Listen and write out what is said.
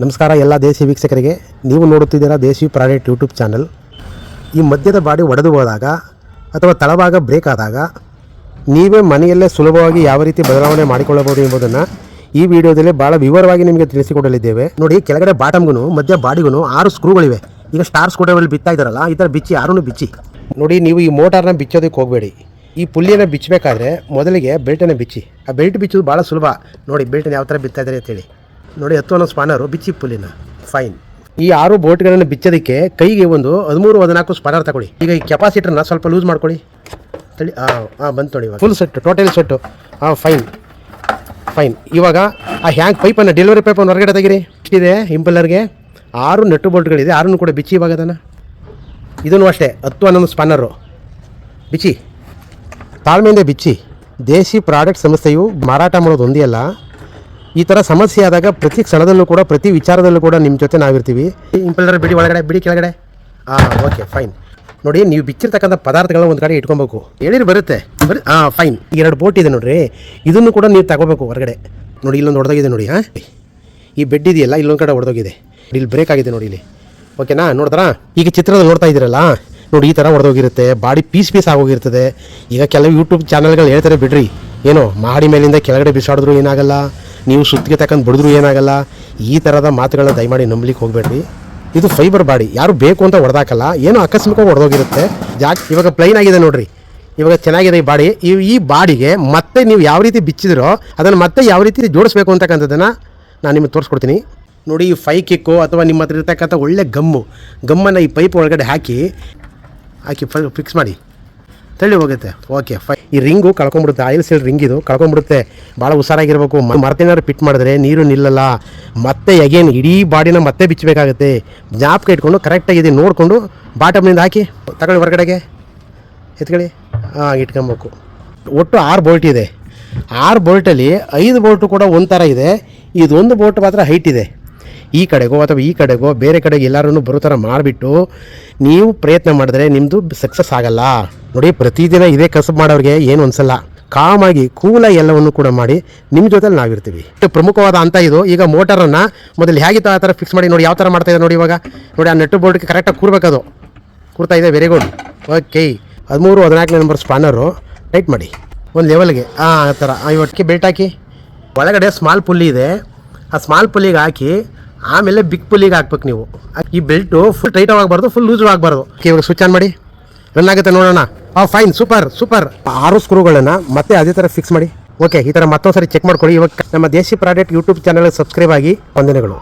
ನಮಸ್ಕಾರ ಎಲ್ಲ ದೇಸಿ ವೀಕ್ಷಕರಿಗೆ. ನೀವು ನೋಡುತ್ತಿದ್ದೀರಾ ದೇಸಿ ಪ್ರಾಡಕ್ಟ್ ಯೂಟ್ಯೂಬ್ ಚಾನಲ್. ಈ ಮಧ್ಯದ ಬಾಡಿ ಒಡೆದು ಹೋದಾಗ ಅಥವಾ ತಳಭಾಗ ಬ್ರೇಕ್ ಆದಾಗ ನೀವೇ ಮನೆಯಲ್ಲೇ ಸುಲಭವಾಗಿ ಯಾವ ರೀತಿ ಬದಲಾವಣೆ ಮಾಡಿಕೊಳ್ಳಬಹುದು ಎಂಬುದನ್ನು ಈ ವಿಡಿಯೋದಲ್ಲಿ ಭಾಳ ವಿವರವಾಗಿ ನಿಮಗೆ ತಿಳಿಸಿಕೊಡಲಿದ್ದೇವೆ. ನೋಡಿ, ಕೆಳಗಡೆ ಬಾಟಮ್ಗೂ ಮಧ್ಯ ಬಾಡಿಗೂ ಆರು ಸ್ಕ್ರೂಗಳಿವೆ ಈಗ ಸ್ಟಾರ್ ಸ್ಕೂಟರ್ಗಳು ಬಿತ್ತಾ ಇದ್ದಾರಲ್ಲ, ಈ ಥರ ಬಿಚ್ಚಿ ಯಾರೂ ಬಿಚ್ಚಿ. ನೋಡಿ, ನೀವು ಈ ಮೋಟಾರ್ನ ಬಿಚ್ಚೋದಕ್ಕೆ ಹೋಗಬೇಡಿ. ಈ ಪುಲ್ಲಿಯನ್ನು ಬಿಚ್ಚಬೇಕಾದ್ರೆ ಮೊದಲಿಗೆ ಬೆಲ್ಟನ್ನು ಬಿಚ್ಚಿ. ಆ ಬೆಲ್ಟ್ ಬಿಚ್ಚೋದು ಭಾಳ ಸುಲಭ. ನೋಡಿ ಬೆಲ್ಟನ್ನು ಯಾವ ಥರ ಬಿತ್ತಾ ಇದ್ದಾರೆ ಅಂತೇಳಿ ನೋಡಿ ಹತ್ತು ಅನ್ನೋ ಸ್ಪಾನರು ಬಿಚ್ಚಿ ಪುಲಿನ. ಫೈನ್ ಈ ಆರು ಬೋಟ್ಗಳನ್ನು ಬಿಚ್ಚೋದಕ್ಕೆ ಕೈಗೆ ಒಂದು ಹದಿಮೂರು ಹದಿನಾಲ್ಕು ಸ್ಪಾನರ್ ತಗೊಳ್ಳಿ. ಈಗ ಈ ಕೆಪಾಸಿಟರ್ನ ಸ್ವಲ್ಪ ಲೂಸ್ ಮಾಡ್ಕೊಳ್ಳಿ. ತಳಿ ಹಾಂ ಹಾಂ ಬಂತು ನೋಡಿ ಇವಾಗ. ಫುಲ್ ಸೆಟ್ಟು ಟೋಟಲ್ ಸೆಟ್ಟು ಹಾಂ ಫೈನ್ ಫೈನ್ ಇವಾಗ ಆ ಹ್ಯಾಂಗ್ ಪೈಪನ್ನು ಡೆಲಿವರಿ ಪೈಪನ್ನು ಹೊರಗಡೆ ತೆಗಿರಿ. ಇದೆ ಇಂಪಲ್ಲರ್ಗೆ ಆರು ನೆಟ್ಟು ಬೋಲ್ಟ್ಗಳಿದೆ ಆರನ್ನು ಕೂಡ ಬಿಚ್ಚಿ ಇವಾಗ ಅದನ್ನು. ಇದನ್ನು ಅಷ್ಟೇ ಹತ್ತು ಹನ್ನೊಂದು ಸ್ಪಾನರು. ಬಿಚ್ಚಿ. ತಾಳ್ಮೆಯಿಂದ ಬಿಚ್ಚಿ. ದೇಸಿ ಪ್ರಾಡಕ್ಟ್ ಸಂಸ್ಥೆಯು ಮಾರಾಟ ಮಾಡೋದು ಒಂದೇ ಅಲ್ಲ ಈ ಥರ ಸಮಸ್ಯೆ ಆದಾಗ ಪ್ರತಿ ಕ್ಷಣದಲ್ಲೂ ಕೂಡ, ಪ್ರತಿ ವಿಚಾರದಲ್ಲೂ ಕೂಡ ನಿಮ್ಮ ಜೊತೆ ನಾವಿರ್ತೀವಿ. ಇಂಪಲ್ಲರ್ ಬಿಡಿ, ಒಳಗಡೆ ಬಿಡಿ, ಕೆಳಗಡೆ. ಹಾಂ ಓಕೆ ಫೈನ್ ನೋಡಿ, ನೀವು ಬಿಚ್ಚಿರ್ತಕ್ಕಂಥ ಪದಾರ್ಥಗಳನ್ನ ಒಂದು ಕಡೆ ಇಟ್ಕೊಬೇಕು. ಹೇಳಿರಿ ಬರುತ್ತೆ. ಬರೀ ಹಾಂ ಫೈನ್ ಎರಡು ಬೋಟ್ ಇದೆ ನೋಡ್ರಿ. ಇದನ್ನು ಕೂಡ ನೀವು ತಗೋಬೇಕು ಹೊರಗಡೆ. ನೋಡಿ, ಇಲ್ಲೊಂದು ಹೊಡೆದೋಗಿದೆ ನೋಡಿ, ಹಾಂ? ಈ ಬೆಡ್ ಇದೆಯಲ್ಲ, ಇಲ್ಲೊಂದು ಕಡೆ ಹೊಡೆದೋಗಿದೆ ಇಲ್ಲಿ ಬ್ರೇಕ್ ಆಗಿದೆ ನೋಡಿ ಇಲ್ಲಿ. ಓಕೆನಾ ನೋಡಿದ್ರಾ ಈಗ ಚಿತ್ರದಲ್ಲಿ ನೋಡ್ತಾ ಇದ್ದೀರಲ್ಲ? ನೋಡಿ, ಈ ಥರ ಹೊಡೆದೋಗಿರುತ್ತೆ ಬಾಡಿ ಪೀಸ್ ಪೀಸ್ ಆಗೋಗಿರ್ತದೆ. ಈಗ ಕೆಲವು ಯೂಟ್ಯೂಬ್ ಚಾನಲ್ಗಳು ಹೇಳ್ತಾರೆ ಬಿಡ್ರಿ. ಏನೋ ಮಾಡಿ ಮೇಲಿಂದ ಕೆಳಗಡೆ ಬಿಸಾಡಿದ್ರು ಏನಾಗಲ್ಲ. ನೀವು ಸುತ್ತಿಗೆ ತಕ್ಕಂಡು ಬಡಿದ್ರು ಏನಾಗಲ್ಲ, ಈ ಥರದ ಮಾತುಗಳನ್ನ ದಯಮಾಡಿ ನಂಬಲಿಕ್ಕೆ ಹೋಗಬೇಡ್ರಿ. ಇದು ಫೈಬರ್ ಬಾಡಿ, ಯಾರು ಬೇಕು ಅಂತ ಹೊಡೆದಾಕಲ್ಲ, ಏನೋ ಆಕಸ್ಮಿಕವಾಗಿ ಹೊಡೆದೋಗಿರುತ್ತೆ. ಜಾಕ್, ಇವಾಗ ಪ್ಲೈನ್ ಆಗಿದೆ ನೋಡ್ರಿ. ಇವಾಗ ಚೆನ್ನಾಗಿದೆ ಈ ಬಾಡಿ. ಈ ಈ ಬಾಡಿಗೆ ಮತ್ತೆ ನೀವು ಯಾವ ರೀತಿ ಬಿಚ್ಚಿದ್ರೋ, ಅದನ್ನು ಮತ್ತೆ ಯಾವ ರೀತಿ ಜೋಡಿಸ್ಬೇಕು ಅಂತಕ್ಕಂಥದ್ದನ್ನು ನಾನು ನಿಮಗೆ ತೋರಿಸ್ಕೊಡ್ತೀನಿ. ನೋಡಿ, ಈ ಫೈ ಕಿಕ್ಕು ಅಥವಾ ನಿಮ್ಮ ಹತ್ರ ಇರ್ತಕ್ಕಂಥ ಒಳ್ಳೆ ಗಮ್ಮು. ಗಮ್ಮನ್ನು ಈ ಪೈಪ್ ಒಳಗಡೆ ಹಾಕಿ ಹಾಕಿ ಫಿಕ್ಸ್ ಮಾಡಿ. ತಳ್ಳಿ ಹೋಗುತ್ತೆ ಓಕೆ ಫೈ ಈ ರಿಂಗು ಕಳ್ಕೊಂಬಿಡುತ್ತೆ ಆಯಿಲ್ ಸೀಲ್ ರಿಂಗ್ ಇದು ಕಳ್ಕೊಂಬಿಡುತ್ತೆ ಭಾಳ ಹುಷಾರಾಗಿರ್ಬೇಕು. ಮರ್ತೇನಾದ್ರು ಪಿಟ್ ಮಾಡಿದ್ರೆ ನೀರು ನಿಲ್ಲಲ್ಲ. ಮತ್ತೆ ಅಗೇನ್ ಇಡೀ ಬಾಡಿನ ಮತ್ತೆ ಬಿಚ್ಚಬೇಕಾಗುತ್ತೆ. ಜ್ಞಾಪಕ ಇಟ್ಕೊಂಡು ಕರೆಕ್ಟಾಗಿ ಕರೆಕ್ಟಾಗಿದೆ ನೋಡಿಕೊಂಡು ಬಾಟಮ್ನಿಂದ ಹಾಕಿ. ತಗೊಳ್ಳಿ ಹೊರಗಡೆಗೆ. ಎತ್ಕೊಳ್ಳಿ. ಹಾಂ, ಇಟ್ಕೊಬೇಕು. ಒಟ್ಟು ಆರು ಬೋಲ್ಟ್ ಇದೆ. ಆರು ಬೋಲ್ಟಲ್ಲಿ ಐದು ಬೋಲ್ಟು ಕೂಡ ಒಂಥರ ಇದೆ. ಇದೊಂದು ಬೋಲ್ಟ್ ಮಾತ್ರ ಹೈಟ್ ಇದೆ. ಈ ಕಡೆಗೋ ಅಥವಾ ಈ ಕಡೆಗೋ ಬೇರೆ ಕಡೆಗೆ ಎಲ್ಲರೂ ಬರೋ ಥರ ಮಾಡಿಬಿಟ್ಟು ನೀವು ಪ್ರಯತ್ನ ಮಾಡಿದ್ರೆ ನಿಮ್ಮದು ಸಕ್ಸಸ್ ಆಗಲ್ಲ. ನೋಡಿ ಪ್ರತಿದಿನ ಇದೇ ಕಸಬ್ ಮಾಡೋರಿಗೆ ಏನು ಅನ್ಸಲ್ಲ. ಕಾಮಾಗಿ ಕೂಲ ಎಲ್ಲವನ್ನು ಕೂಡ ಮಾಡಿ ನಿಮ್ಮ ಜೊತೆಲಿ ನಾವಿರ್ತೀವಿ. ಇಷ್ಟು ಪ್ರಮುಖವಾದ ಅಂತ ಇದು. ಈಗ ಮೋಟರನ್ನು ಮೊದಲು ಹೇಗಿತ್ತು ಆ ಥರ ಫಿಕ್ಸ್ ಮಾಡಿ, ನೋಡಿ ಯಾವ ಥರ ಮಾಡ್ತಾ ಇದೆ ನೋಡಿ ಇವಾಗ. ನೋಡಿ, ಆ ನೆಟ್ಟು ಬೋರ್ಡ್ಗೆ ಕರೆಕ್ಟಾಗಿ ಕೂರ್ಬೇಕದು ಕೂರ್ತಾ ಇದೆ ವೆರಿ ಗುಡ್ ಓಕೆ ಹದಿಮೂರು, ಹದಿನಾಲ್ಕನೇ ನಂಬರ್ ಸ್ಪಾನರು ಟೈಟ್ ಮಾಡಿ. ಒಂದು ಲೆವೆಲ್ಗೆ ಆ ಥರ. ಇವಟ್ಟಿಗೆ ಬೆಲ್ಟ್ ಹಾಕಿ. ಒಳಗಡೆ ಸ್ಮಾಲ್ ಪುಲ್ಲಿ ಇದೆ. ಆ ಸ್ಮಾಲ್ ಪುಲ್ಲಿಗೆ ಹಾಕಿ, ಆಮೇಲೆ ಬಿಗ್ ಪುಲ್ಲಿಗೆ ಹಾಕ್ಬೇಕು ನೀವು. ಈ ಬೆಲ್ಟು ಫುಲ್ ಟೈಟ್ ಆಗಬಾರ್ದು ಫುಲ್ ಲೂಸ್ ಆಗಬಾರ್ದು. ಇವಾಗ ಸ್ವಿಚ್ ಆನ್ ಮಾಡಿ. ರನ್ ಆಗುತ್ತೆ ನೋಡೋಣ. ಆ ಫೈನ್ ಸೂಪರ್ ಸೂಪರ್ ಆರು ಸ್ಕ್ರೂಗಳನ್ನು ಮತ್ತೆ ಅದೇ ಥರ ಫಿಕ್ಸ್ ಮಾಡಿ. ಓಕೆ ಈ ಥರ ಮತ್ತೊಂದು ಸರಿ ಚೆಕ್ ಮಾಡ್ಕೊಳ್ಳಿ. ಇವಾಗ ನಮ್ಮ ದೇಶಿ ಪ್ರಾಡಕ್ಟ್ ಯೂಟ್ಯೂಬ್ ಚಾನಲ್ ಸಬ್ಸ್ಕ್ರೈಬ್ ಆಗಿ ವಂದನೆಗಳು.